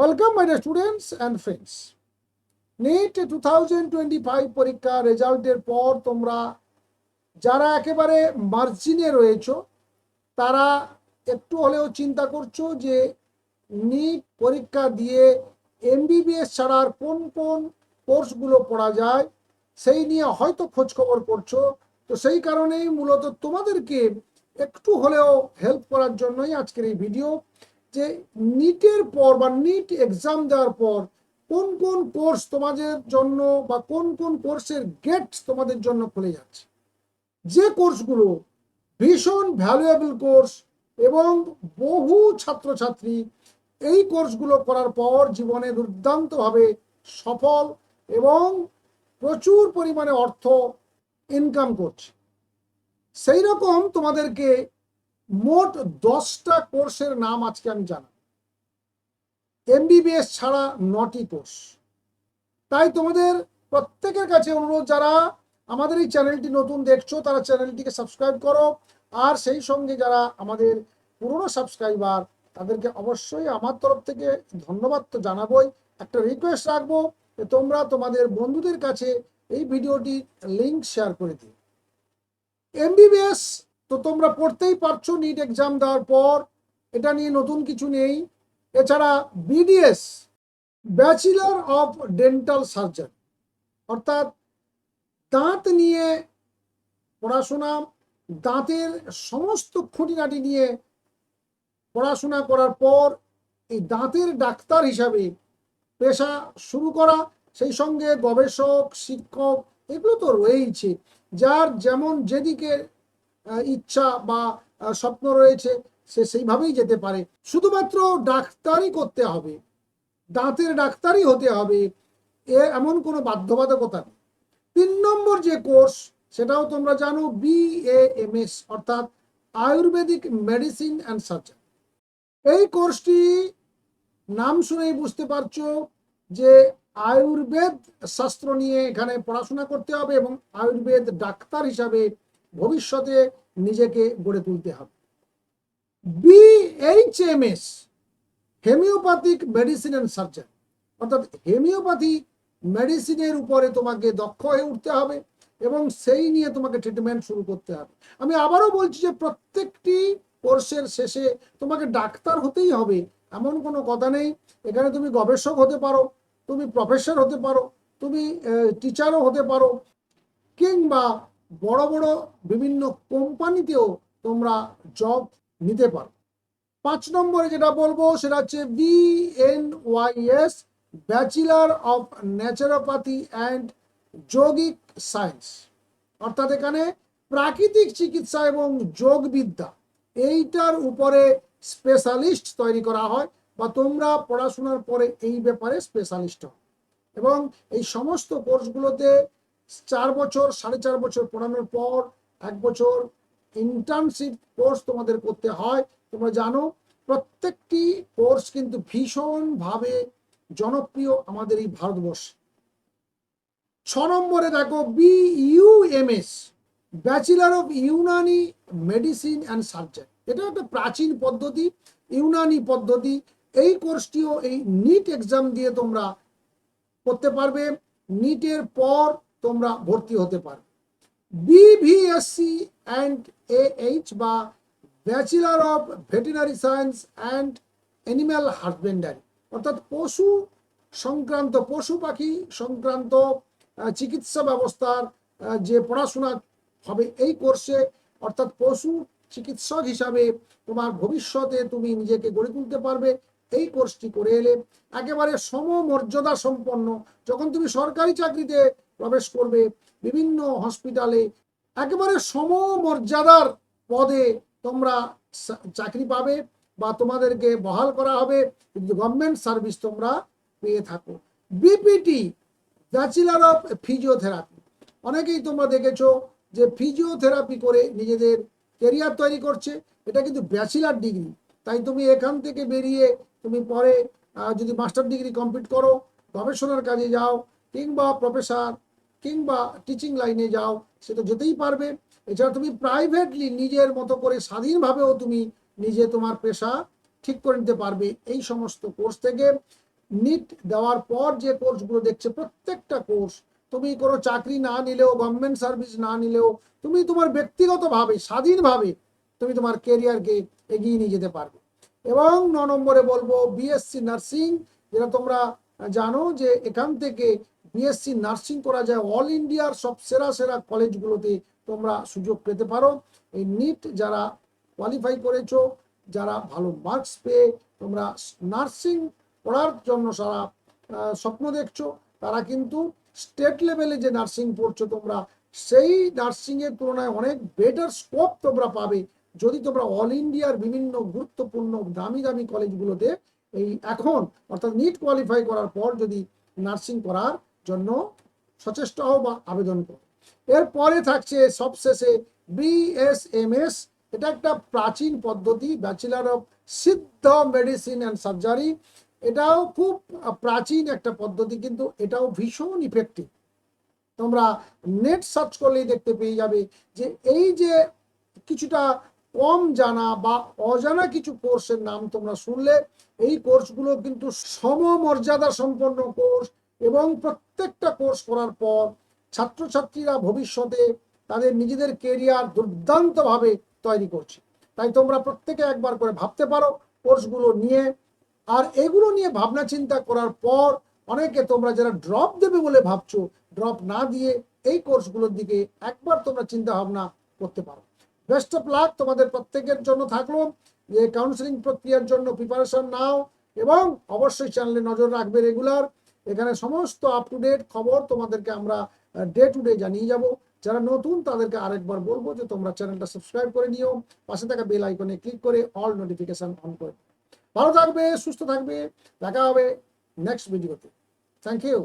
Welcome my students and friends NEET two thousand twenty five পরীক্ষা রেজাল্টের পর তোমরা যারা একেবারে মার্জিনে রয়েছো, তারা একটু হলেও চিন্তা করছ যে নিট পরীক্ষা দিয়ে এমবিবিএস ছাড়ার কোন কোন কোর্সগুলো পড়া যায়, সেই নিয়ে হয়তো খোঁজ খবর করছ। তো সেই কারণেই মূলত তোমাদেরকে একটু হলেও হেল্প করার জন্যই আজকের এই ভিডিও যে নিটের পর বা নিট এক্সাম দেওয়ার পর কোন কোন কোর্স তোমাদের জন্য বা কোন কোন কোর্সের গেট তোমাদের জন্য খুলে যাচ্ছে। যে কোর্সগুলো ভীষণ ভ্যালুয়েবল কোর্স এবং বহু ছাত্রছাত্রী এই কোর্সগুলো করার পর জীবনে দুর্দান্তভাবে সফল এবং প্রচুর পরিমাণে অর্থ ইনকাম করছে। সেই রকম তোমাদেরকে মোট দশটা কোর্সের নাম আজকে আমি জানাব। এমবিবিএস ছাড়া নটি কোর্স। তাই তোমাদের প্রত্যেকের কাছে অনুরোধ, যারা আমাদের এই চ্যানেলটি নতুন দেখছ, তারা চ্যানেলটিকে সাবস্ক্রাইব করো। আর সেই সঙ্গে যারা আমাদের পুরনো সাবস্ক্রাইবার, তাদেরকে অবশ্যই আমার তরফ থেকে ধন্যবাদ তো জানাবোই। একটা রিকোয়েস্ট রাখব যে তোমরা তোমাদের বন্ধুদের কাছে এই ভিডিওটি লিংক শেয়ার করে দিও। এমবিবিএস তো তোমরা পড়তেই পারছ নিট এক্সাম দেওয়ার পর। এটা নিয়ে নতুন কিছু নেই। এছাড়া BDS bachelor of dental surgeon অর্থাৎ দাঁত নিয়ে পড়াশোনা, দাঁতের সমস্ত খুঁটিনাটি নিয়ে পড়াশোনা করার পর এই দাঁতের ডাক্তার হিসাবে পেশা শুরু করা, সেই সঙ্গে গবেষক, শিক্ষক, এগুলো তো রয়েইছে। যার যেমন যেদিকে ইচ্ছা বা স্বপ্ন রয়েছে, সে সেইভাবেই যেতে পারে। শুধুমাত্র ডাক্তারই করতে হবে। দাঁতের ডাক্তারই হতে হবে। এ এমন কোনো বাধ্যবাধকতা নেই। তিন নম্বর যে কোর্স, সেটাও তোমরা জানো বিএএমএস অর্থাৎ আয়ুর্বেদিক মেডিসিন অ্যান্ড সার্জারি। এই কোর্সটি নাম শুনেই বুঝতে পারছ যে আয়ুর্বেদ শাস্ত্র নিয়ে এখানে পড়াশোনা করতে হবে এবং আয়ুর্বেদ ডাক্তার হিসাবে ভবিষ্যতে নিজেকে গড়ে তুলতে হবে। BHMS homeopathic medicine and surgery অর্থাৎ হেমিওপ্যাথি মেডিসিনের উপরে তোমাকে দক্ষ হয়ে উঠতে হবে এবং সেই নিয়ে তোমাকে ট্রিটমেন্ট শুরু করতে হবে। আমি আবারও বলছি যে প্রত্যেকটি কোর্সের শেষে তোমাকে ডাক্তার হতেই হবে, এমন কোনো কথা নেই। এখানে তুমি গবেষক হতে পারো, তুমি প্রফেসর হতে পারো, তুমি টিচারও হতে পারো, কিংবা বড় বড় বিভিন্ন কোম্পানিতেও তোমরা জব নিতে পারো। পাঁচ নম্বরে যেটা বলব সেটা হচ্ছে BNYS bachelor of naturopathy and yogic science অর্থাৎ এখানে প্রাকৃতিক চিকিৎসা এবং যোগবিদ্যা, এইটার উপরে স্পেশালিস্ট তৈরি করা হয় বা তোমরা পড়াশোনার পরে এই ব্যাপারে স্পেশালিস্ট হও। এবং এই সমস্ত কোর্সগুলোতে চার বছর, সাড়ে চার বছর পড়ানোর পর এক বছর ইন্টার্নশিপ কোর্স তোমাদের করতে হয়। তোমরা জানো, প্রত্যেকটি কোর্স কিন্তু ভীষণভাবে জনপ্রিয় আমাদের এই ভারতবর্ষে। ছ নম্বরে দেখো B BUMS bachelor of Unani medicine and surgery এটা একটা প্রাচীন পদ্ধতি, ইউনানি পদ্ধতি। এই কোর্সটিও এই নিট এক্সাম দিয়ে তোমরা করতে পারবে। নিটের পর তোমরা ভর্তি হতে পারবে। বিভিএসসি অ্যান্ড এইচ বা bachelor of veterinary science and animal husbandry অর্থাৎ পশু সংক্রান্ত, পশু পাখি সংক্রান্ত চিকিৎসা ব্যবস্থার যে পড়াশোনা হবে এই কোর্সে, অর্থাৎ পশু চিকিৎসক হিসাবে তোমার ভবিষ্যতে তুমি নিজেকে গড়ে তুলতে পারবে। এই কোর্সটি করে এলে একেবারে সমমর্যাদা সম্পন্ন যখন তুমি সরকারি চাকরিতে প্রবেশ করবে বিভিন্ন হসপিটালে একেবারে সমমর্যাদার পদে তোমরা চাকরি পাবে বা তোমাদেরকে বহাল করা হবে। গভর্নমেন্ট সার্ভিস তোমরা পেয়ে থাকো। বিপিটি ব্যাচেলার অফ ফিজিওথেরাপি অনেকেই তোমরা দেখেছ যে ফিজিওথেরাপি করে নিজেদের কেরিয়ার তৈরি করছে। এটা কিন্তু ব্যাচেলার ডিগ্রি তাই তুমি এখান থেকে বেরিয়ে তুমি পরে যদি মাস্টার ডিগ্রি কমপ্লিট করো, গবেষণার কাজে যাও কিংবা প্রফেসর কিংবা টিচিং লাইনে যাও সেটা যেতেই পারবে। এছাড়া তুমি প্রাইভেটলি নিজের মতো করে স্বাধীনভাবেও তুমি নিজে তোমার পেশা ঠিক করে নিতে পারবে এই সমস্ত কোর্স থেকে। নিট দেওয়ার পর যে কোর্সগুলো দেখছে, প্রত্যেকটা কোর্স তুমি কোনো চাকরি না নিলেও গভর্নমেন্ট সার্ভিস না নিলেও, তুমি তোমার ব্যক্তিগতভাবে, স্বাধীনভাবে তুমি তোমার কেরিয়ারকে এগিয়ে নিয়ে যেতে পারবে। এবং ন নম্বরে বলব বিএসসি নার্সিং যেটা তোমরা জানো যে এখান থেকে বিএসসি নার্সিং করা যায়। অল ইন্ডিয়ার সব সেরা সেরা কলেজগুলোতে তোমরা সুযোগ পেতে পারো। এই নিট যারা কোয়ালিফাই করেছ, যারা ভালো মার্কস পেয়ে তোমরা নার্সিং পড়ার জন্য সারা স্বপ্ন দেখছ, তারা কিন্তু স্টেট লেভেলে যে নার্সিং পড়ছো তোমরা, সেই নার্সিং এর তুলনায় অনেক বেটার স্কোপ তোমরা পাবে। যদি তোমরা অল ইন্ডিয়ার বিভিন্ন গুরুত্বপূর্ণ দামি দামি কলেজগুলোতে এই এখন, অর্থাৎ নিট কোয়ালিফাই করার পর যদি নার্সিং করার জন্য সচেষ্ট হও বা আবেদন করো। এরপরে থাকছে সবশেষে বিএসএমএস এটা একটা প্রাচীন পদ্ধতি bachelor of Siddha medicine and surgery এটাও খুব প্রাচীন একটা পদ্ধতি, কিন্তু এটাও ভীষণ ইফেক্টিভ তোমরা নেট সার্চ করলেই দেখতে পেয়ে যাবে যে এই যে কিছুটা কম জানা বা অজানা কিছু কোর্সের নাম তোমরা শুনলে, এই কোর্সগুলো কিন্তু সমমর্যাদা সম্পন্ন কোর্স এবং প্রত্যেকটা কোর্স করার পর ছাত্রছাত্রীরা ভবিষ্যতে তাদের নিজেদের কেরিয়ার দুর্দান্তভাবে তৈরি করছে। তাই তোমরা প্রত্যেকে একবার করে ভাবতে পারো কোর্সগুলো নিয়ে। আর এগুলো নিয়ে ভাবনা চিন্তা করার পর অনেকে তোমরা যারা ড্রপ দেবে বলে ভাবছ ড্রপ না দিয়ে এই কোর্সগুলোর দিকে একবার তোমরা চিন্তা ভাবনা করতে পারো। বেস্ট অফ লাক তোমাদের প্রত্যেকের জন্য থাকল। যে কাউন্সিলিং প্রক্রিয়ার জন্য প্রিপারেশন নাও এবং অবশ্যই চ্যানেলে নজর রাখবে রেগুলার এখানে সমস্ত আপ টু ডেট খবর তোমাদেরকে আমরা ডে টু ডে জানিয়ে যাব। যারা নতুন তাদেরকে আরেকবার বলব যে তোমরা চ্যানেলটা সাবস্ক্রাইব করে নিও। পাশে থাকা বেল আইকনে ক্লিক করে অল নোটিফিকেশন অন করে ভালো থাকবে, সুস্থ থাকবে। দেখা হবে নেক্সট ভিডিওতে থ্যাংক ইউ